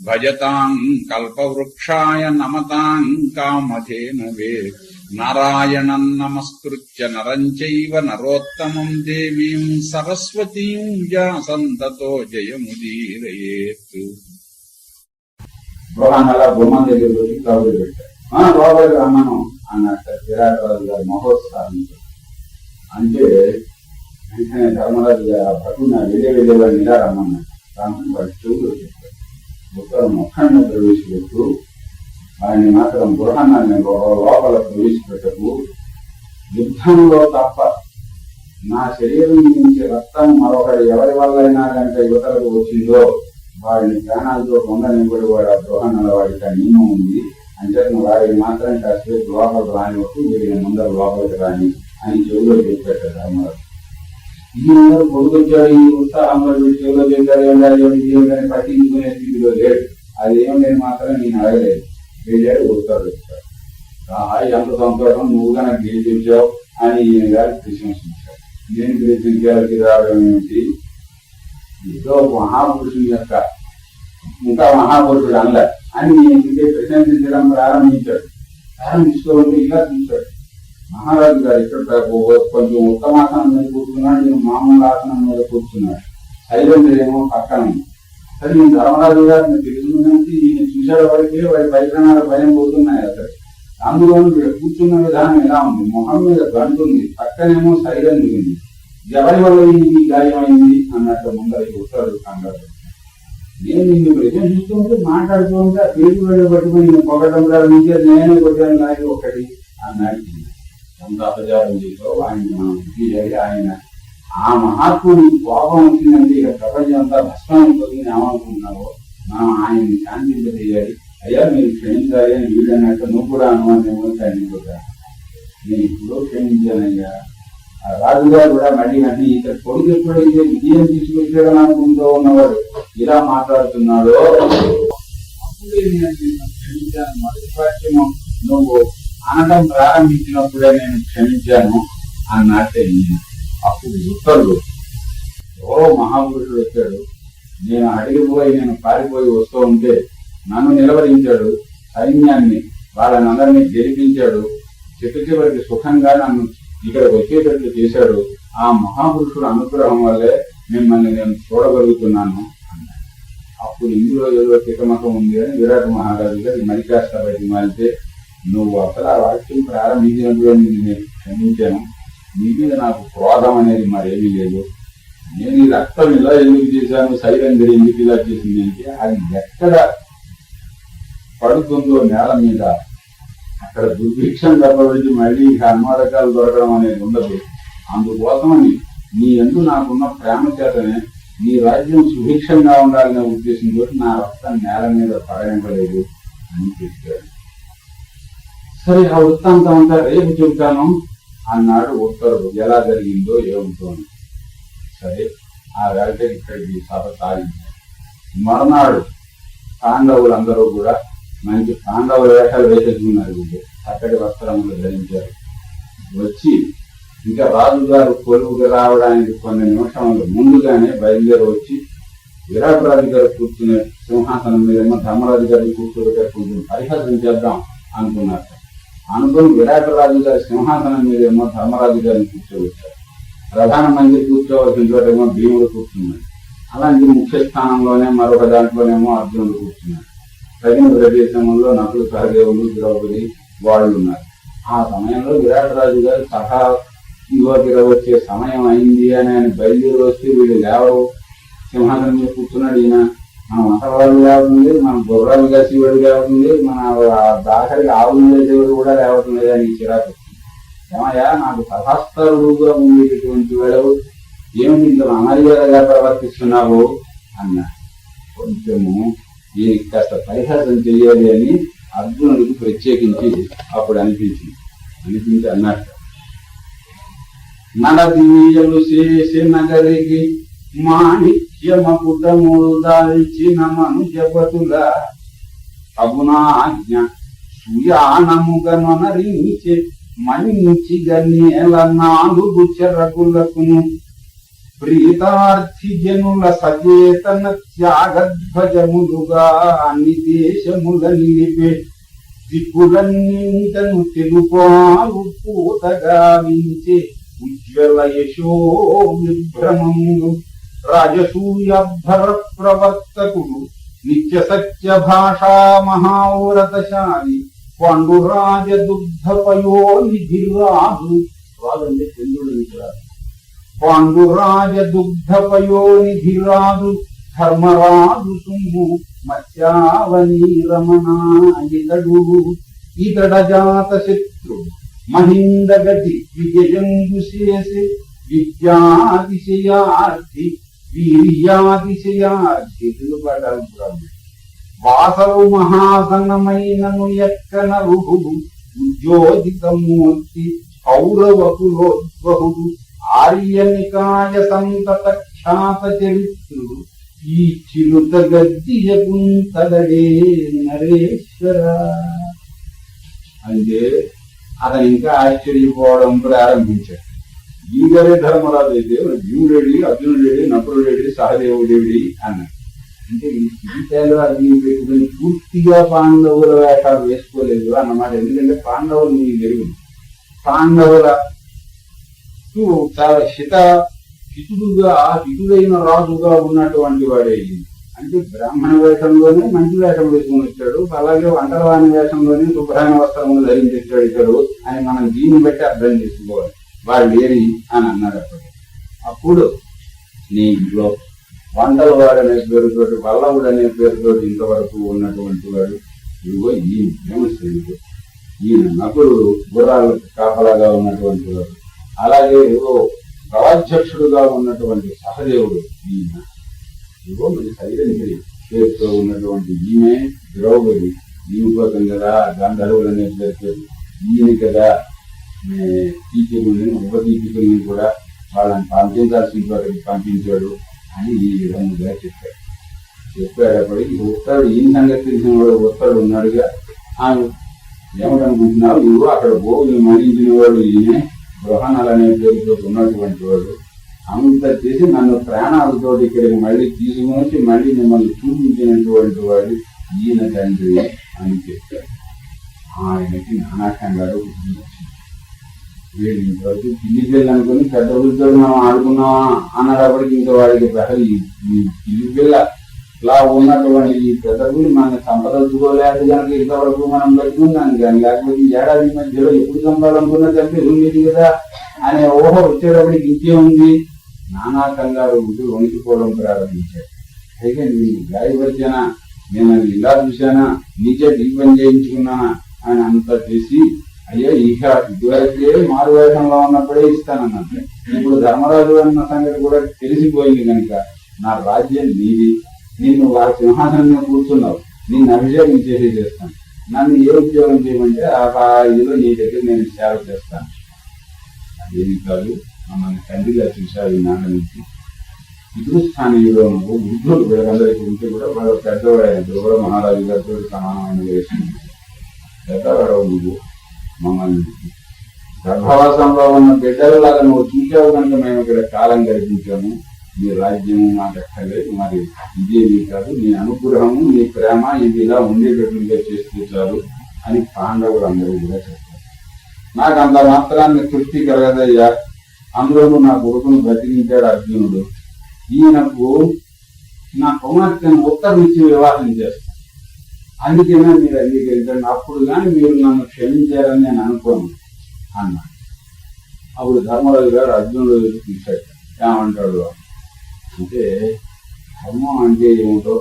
భజతాం కల్పవృక్షాయ నమతాం కామధేనవే నారాయణం నమస్కృత్య నరం చైవ నరోత్తమం దేవీం సరస్వతీం వ్యాసంతతో జయముదీరయేత్ గృహాల గుమ్మం దగ్గర వచ్చి కబురు పెట్టారు ఆ లోపలికి రమ్మను అన్నట్టు విరాటరాజు గారి మహోత్సవం అంటే వెంటనే ధర్మరాజు గారు ఆ భటున వెళ్ళే వెళ్ళేవాడిని ఇలా రమ్మన్నాడు రామని వాడి చెవులు చెప్పాడు ఉత్తరం ముఖాన్ని ప్రవేశపెట్టు. ఆయన మాత్రం గృహాన్ని లోపల ప్రవేశపెట్టకు. యుద్ధంలో తప్ప నా శరీరం నుంచి రక్తం మరొకటి ఎవరి వల్లైనా కనుక యువతలకు వచ్చిందో వాడిని ప్రాణాలతో పొందనివ్వడు వాడు ఆ గృహంలో వాడికి ఆ నియమం ఉంది. అంటే వాడికి మాత్రం కాసేపు లోపల రానివ్వకు వీడిని ముందర లోపలికి రాని అని చెవులో చెప్పాడు ధర్మరాజు ఈ ముందర పొడుకొచ్చాడు ఈ ఉత్సాహంలో వీడి చెవులో చెప్పాడు వెళ్ళాలి ఏమిటని పట్టించుకునే స్థితిలో లేడు. అది ఏమిటని మాత్రం నేను అడగలేదు. వెళ్ళాడు ఉత్తరాలు చెప్పాడు ఆహా ఎంత సంతోషం నువ్వు కనుక గెలిపించావు అని ఈయన గారు ప్రశంసించాడు నేను గెలిపించాల్సి రావడం ఏమిటి? ఏదో మహాపురుషుని యొక్క ఇంకా మహాపురుషుడు అనలే అని ఇంకే ప్రశంసించడం ప్రారంభించాడు. ప్రారంభిస్తూ ఇలా చూశాడు. మహారాజు గారు ఇక్కడ కొంచెం ఉత్తమాసనం మీద కూర్చున్నాడు నేను మామూలు ఆసనం మీద కూర్చున్నాడు. సైలెంట్ ఏమో పక్కన ఉంది. నేను ధర్మరాజు గారిని తెలుసుకున్నానికి ఈయన చూశాడు వరకే వాడి పరికరణాల భయం పోతున్నాయి అసలు అందులోనూ వీడు కూర్చున్న విధానం ఎలా ఉంది? మొహం మీద గంటుంది పక్కనేమో సైలెంట్ ఉంది. ఎవరి వల్ల ఈ గాయమైంది? అన్నట్టు ముందర ఉత్తరాలు కంగారు. నేను నిన్ను ప్రశంసిస్తూ ఉంటే మాట్లాడుతూ ఉంటే ఆ పేరు వెళ్ళబట్టుకుని పట్టుకుని నేను పొగడం నుంచి నేనే కొట్టాను నాకు ఒకటి అన్నాడు ఎంత అపచారం చేసావు ఆయన మనం బుద్ధి చేయాలి ఆయన ఆ మహాత్ముని కోపం వచ్చిందంటే ఇక ప్రపంచం అంతా భస్మం అయిపోతుంది ఏమనుకుంటున్నావో మనం ఆయన్ని శాంతింపజేయాలి. అయ్యా మీరు క్షమించాలి అని వీడు నువ్వు కూడా అనుమానం శాంతించుతా నేను ఇప్పుడు క్షమించానయ్యా. ఆ రాజుగారు కూడా మళ్ళీ అన్ని ఇక్కడ కొడుకు ఎప్పుడైతే విజయం తీసుకొచ్చాడని అనుకుంటూ ఉన్నవాడు ఇలా మాట్లాడుతున్నాడో. అప్పుడే నేను క్షమించాను. మొదటి వాక్యము నువ్వు అనడం ప్రారంభించినప్పుడే నేను క్షమించాను అన్నట్టే నేను అప్పుడు ఉత్తరుడు ఓ మహాపురుషుడు వచ్చాడు. నేను అడిగిపోయి నేను పారిపోయి వస్తూ ఉంటే నన్ను నిలవరించాడు. సైన్యాన్ని వాళ్ళని అందరినీ గెలిపించాడు. చిట్టు చివరికి సుఖంగా నన్ను ఇక్కడ వచ్చేటట్లు చేశాడు. ఆ మహాపురుషుడు అనుగ్రహం వల్లే మిమ్మల్ని నేను చూడగలుగుతున్నాను అన్నాడు. అప్పుడు ఇందులో ఏదో తికమకం ఉంది అని విరాట్ మహారాజు గారు మరి కాస్త బయటికి మారితే నువ్వు అక్కడ వాక్యం ప్రారంభించినప్పుడు నేను నేను క్షమించాను. నీ మీద నాకు క్రోధం అనేది మరేమీ లేదు. నేను ఈ రక్తం ఇలా ఎందుకు చేశాను? సైరంధ్రి ఎందుకు ఇలా చేసింది అంటే అది ఎక్కడ పడుతుందో నేల మీద అక్కడ దుర్భిక్షం తప్పబడి మళ్ళీ ఇక అన్వారకాలు దొరకడం అనేది ఉండదు. అందుకోసమని నీ ఎందు నాకున్న ప్రేమ చేతనే నీ రాజ్యం సుభిక్షంగా ఉండాలనే ఉద్దేశంతో నా రక్తం నేల మీద పడనివ్వలేదు అని చెప్పాడు. సరే ఆ వృత్తాంతం అంతా రేపు చెబుతాను అన్నాడు ఉత్తరుడు. ఎలా జరిగిందో ఏమిటో సరే ఆ వేళ ఇక్కడికి సభ సాగించారు మరునాడు పాండవులందరూ కూడా మంచి పాండవ వేషాలు వేసేసుకున్నారు వీళ్ళు. చక్కటి వస్త్రములు ధరించారు. వచ్చి ఇంకా రాజుగారు కొలువుకి రావడానికి కొన్ని నిమిషములు ముందుగానే బయలుదేరి వచ్చి విరాట్ రాజు గారు కూర్చునే సింహాసనం మీద ధర్మరాజు గారిని కూర్చోబెట్టే కొంచెం పరిహాసం చేద్దాం అనుకున్నారు. అనుకుని విరాట రాజు గారి సింహాసనం మీదేమో ధర్మరాజు గారిని కూర్చోబెట్టారు. ప్రధాన మంత్రి కూర్చోవలసిన చోటేమో భీముడు కూర్చున్నాడు. అలాంటి ముఖ్య స్థానంలోనే మరొక దాంట్లోనేమో అర్జునుడు కూర్చున్నాడు. తగిన ప్రదేశంలో నకులు సహదేవులు ద్రౌపది వాళ్ళు ఉన్నారు. ఆ సమయంలో విరాట్ రాజు గారు సహా ఇంకోటి వచ్చే సమయం అయింది అని ఆయన బయలుదేరి వస్తే వీళ్ళు లేవరు సింహాసనం మీద కూర్చున్నాడు ఈయన. మన మతవాళ్ళు లేవుతుంది మన గుర్రాలు కాసేవాడు లేవుతుంది మన దాఖరికి ఆవులు వేసేవాడు కూడా లేవటం లేదని చిరాకు. ఏమయ్యా నాకు సభాస్థరుడుగా ఉండేటటువంటి వాడు ఏమిటి ఇంత అమర్యాదగా ప్రవర్తిస్తున్నావు? అన్నా కొంచెము దీనికి కాస్త పరిహాసం చెయ్యాలి అని అర్జునుడికి ప్రత్యేకించి అప్పుడు అనిపించింది. అనిపించి అన్నట్టు నడదీయలు చేసి నగరికి మాణిక్యమకుటములు దాల్చిన మనుజపతుల అగుణాజ్ఞ సుయానముగనరించే మంచి గన్నేల నాలుగు చెరకులకును ప్రీతార్థి జనుల సచేతన త్యాగధ్వజములుగా అన్ని దేశముల నిలిపే దిక్కులన్నింటను తెలుపాలు పూతగా వించే ఉజ్వల యశో విభ్రమములు రాజసూయభర ప్రవర్తకుడు నిత్య సత్య భాషా మహావ్రతశాలి పండురాజ దుగ్ధ పయోనిధి రాజు రాజు అంటే చంద్రుడు నుంచి రాదు పాండురాజ దుగ్ధ పయోనిధి రాజు ధర్మరాజు సుమ్ము మత్స్యావని రమణ ఇతడు ఇతడ జాత శత్రు మహిందగతి విజయంబు చేసి విద్యాతిశయార్థి వీర్యాతిశయార్థి తెలుపడాలి వాసవు మహాసనమైనను ఎక్కన రుహుడు ఉద్యోగితమూర్తి కౌరవకులోద్వహుడు ఆర్యనికాయ సంతత ఖ్యాత చరిత్రుడు ఈ చిరుత గద్దియకుంతలడే నరేశ్వర. అంటే అతను ఇంకా ఆశ్చర్యపోవడం ప్రారంభించాడు ఈగరే ధర్మరాజు అయితే భీముడేడి అర్జునుడేడి నకులుడేడి సహదేవుడేడి అన్నాడు. అంటే ఈ జీవితాలు అవి పెట్టుకుని పూర్తిగా పాండవుల వేషాలు వేసుకోలేదు అన్నమాట ఎందుకంటే పాండవులు నీ తెలుగు పాండవుల చాలా శిత హితుడుగా హితుడైన రాజుగా ఉన్నటువంటి వాడే అంటే బ్రాహ్మణ వేషంలోనే మంచి వేషం వేసుకుని వచ్చాడు. అలాగే వంటలవాణి వేషంలోనే శుభ్రమైన వస్త్రములు ధరించాడు ఇతడు అని మనం దీన్ని బట్టి అర్థం చేసుకోవాలి. వాళ్ళు లేని అని అన్నాడు అప్పుడు. అప్పుడు నీ ఇంట్లో వండలు వాడు అనే పేరుతోటి వల్లవుడు అనే పేరుతోటి ఇంతవరకు ఉన్నటువంటి వాడు ఇదిగో ఈయన ప్రేమశ్రేణుడు ఈయన నకులుడు గుర్రాలకు కాపలాగా ఉన్నటువంటి వాడు. అలాగే ఇదిగో గవాధ్యక్షుడుగా ఉన్నటువంటి సహదేవుడు ఈయన. ఇదిగో మరి సైలంజలి పేరుతో ఉన్నటువంటి ఈమె ద్రౌపది. ఈమె కోసం కదా గంధర్వుడు అనే పేరుతో ఈయన కదా టీచర్ని ఉపదీపికల్ని కూడా వాళ్ళని పంపించాల్సిన వాళ్ళకి పంపించాడు అని ఈ విధంగా చెప్పాడు చెప్పేటప్పటికి ఉత్తరుడు ఈ సంగతి తెలిసిన వాడు ఉత్తరుడు ఉన్నాడుగా. ఆమె ఏమిటనుకుంటున్నావు నువ్వు అక్కడ భోగులు మరణించిన వాడు ఈయనే. గృహణాలు అనే పేరుతో ఉన్నటువంటి వాడు. అంత చేసి నన్ను ప్రాణాలతో ఇక్కడికి మళ్ళీ తీసుకుని వచ్చి మళ్ళీ మిమ్మల్ని చూపించినటువంటి వాడు ఈయన తండ్రి అని చెప్పాడు ఆయనకి నానాకంగారు వచ్చింది వీళ్ళు ఇంతవరకు పిల్లి అనుకుని పెద్ద వృద్ధులు మనం ఆడుకున్నావా అన్నప్పటికి ఇంకా వాడికి అసలు ఈ పిల్లి పిల్ల ఇలా ఉన్నటువంటి ఈ పెద్ద పిల్లి మన సంపదలుచుకోలేదు కనుక ఇంతవరకు మనం బతుకున్నాం కానీ లేకపోతే ఈ ఏడాది మధ్యలో ఎప్పుడు సంపాదనుకున్నా తప్పి ఉంది కదా అనే ఊహ వచ్చేటప్పటికి ఇంకే ఉంది. నానా కంగారు ఉంటూ వణికిపోవడం ప్రారంభించాడు అయితే నేను గాయపరిచాన నేను ఇలా చూశానా నీచే దీపం చేయించుకున్నానా అని అంతా చేసి అయ్యో ఇక ఇటువైతే మారు వేషంలో ఉన్నప్పుడే ఇస్తానన్నట్టు ఇప్పుడు ధర్మరాజు అన్న సంగతి కూడా తెలిసిపోయింది కనుక నా రాజ్యం నీది. నిన్ను వారి సింహాసనంలో కూర్చున్నావు. నిన్ను అభిషేకం చేసి చేస్తాను. నన్ను ఏ ఉద్యోగం చేయమంటే ఆ ఇదిలో నీ దగ్గర నేను సేవ చేస్తాను. అదేమి కాదు మమ్మల్ని తండ్రిగా చూశారు ఈ నాన్న నుంచి. స్థానీయులో నువ్వు వృద్ధులు వీళ్ళందరికీ ఉంటే కూడా వాళ్ళ పెద్దవాడు కూడా మహారాజు గారితో సమానమైన వేసింది పెద్దవాడు నువ్వు. మమ్మల్ని గర్భవాసంలో ఉన్న బిడ్డలలాగా నువ్వు చూసావు కనుక మేము ఇక్కడ కాలం గడిపించాము. నీ రాజ్యము మాకు మరి ఇదేమీ కాదు నీ అనుగ్రహము నీ ప్రేమ ఇది ఇలా ఉండేటట్లుగా చేస్తే చాలు అని పాండవులు అందరూ కూడా చెప్తారు నాకు అంత మాత్రాన్ని తృప్తి కలగదయ్యా. అందులో నా కొడుకును బ్రతికించాడు అర్జునుడు. ఈయనకు నా కుమార్తెను ఉత్తరం ఇచ్చి వివాహం చేస్తాను. అందుకనే మీరు అంగీకరించండి అప్పుడు కానీ మీరు నన్ను క్షమించారని నేను అనుకోను అన్నాడు అప్పుడు ధర్మరాజు గారు అర్జునుడు తీశాడు ఏమంటాడు అంటే ధర్మం అంటే ఏమిటో?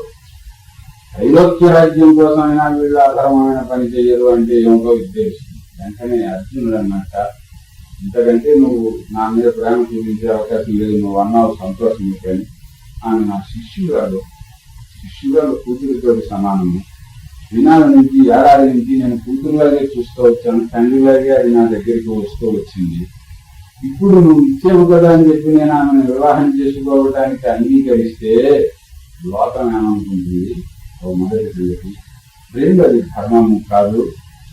త్రైలోక్య రాజ్యం కోసమైనా వీళ్ళు అధర్మమైన పని చేయరు అంటే ఏమిటో ఉద్దేశం. వెంటనే అర్జునుడు అన్నట్ట ఇంతకంటే నువ్వు నా మీద ప్రేమ చూపించే అవకాశం లేదు. నువ్వు అన్నావు సంతోషం కానీ ఆమె నా శిష్యురాలు శిష్యురాలు కూతురితో సమానము. వినాల నుంచి ఏడాది నుంచి నేను కూతురులాగే చూస్తూ వచ్చాను. తండ్రిలాగే అది నా దగ్గరికి వస్తూ వచ్చింది. ఇప్పుడు నువ్వు ఇచ్చేవు కదా అని చెప్పి నేను ఆమెను వివాహం చేసుకోవడానికి అంగీకరిస్తే లోకం ఏమనుకుంటుంది? ఓ మొదటి సంగతి రెండు అది ధర్మము కాదు.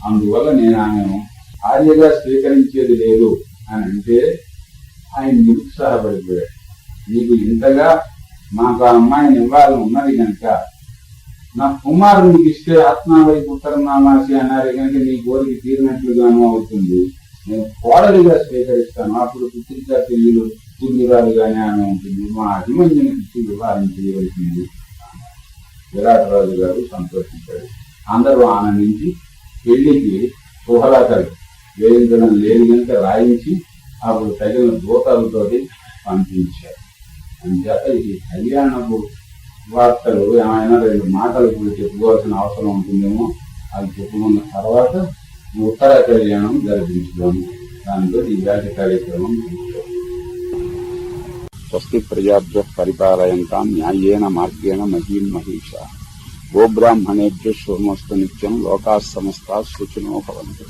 అందువల్ల నేను ఆమెను భార్యగా స్వీకరించేది లేదు అని అంటే ఆయన నిరుత్సాహపడిపోయాడు. నీకు ఇంతగా మాకు ఆ అమ్మాయిని ఇవ్వాలని ఉన్నది కనుక నా కుమారుని ఇస్తే ఆత్మావై పుత్రనామాసి అన్నారు కనుక నీ కోరిక తీరినట్లుగాను అవుతుంది. నేను కోడలిగా స్వీకరిస్తాను. అప్పుడు పుత్రిక పెళ్ళిలు కానీ ఆమె ఉంటుంది. మా అభిమన్యుని ఇచ్చి వివాహం చేయవలసింది. విరాట్ రాజు గారు సంతోషించాడు అందరూ ఆనందించి పెళ్ళికి కుహలాకలు వేయించడం లేని కనుక రాయించి అప్పుడు తగిన దూతాలతోటి పంపించారు. అంచేత ఇది కళ్యాణపు వార్తలు ఏమైనా రెండు మాటలు ఇప్పుడు చెప్పుకోవాల్సిన అవసరం ఉంటుందేమో అది చెప్పుకున్న తర్వాత ఉత్తర కళ్యాణం జరిపించుదాము. దానితో ఈ వ్యాధి కార్యక్రమం స్వస్తి ప్రజాభ్య పరిపాలయంతాం న్యాయేన మార్గేణ మహీం మహిష. గోబ్రాహ్మణేభ్య శుభమస్తు నిత్యం లోకా సమస్తా సుఖినో భవంతు.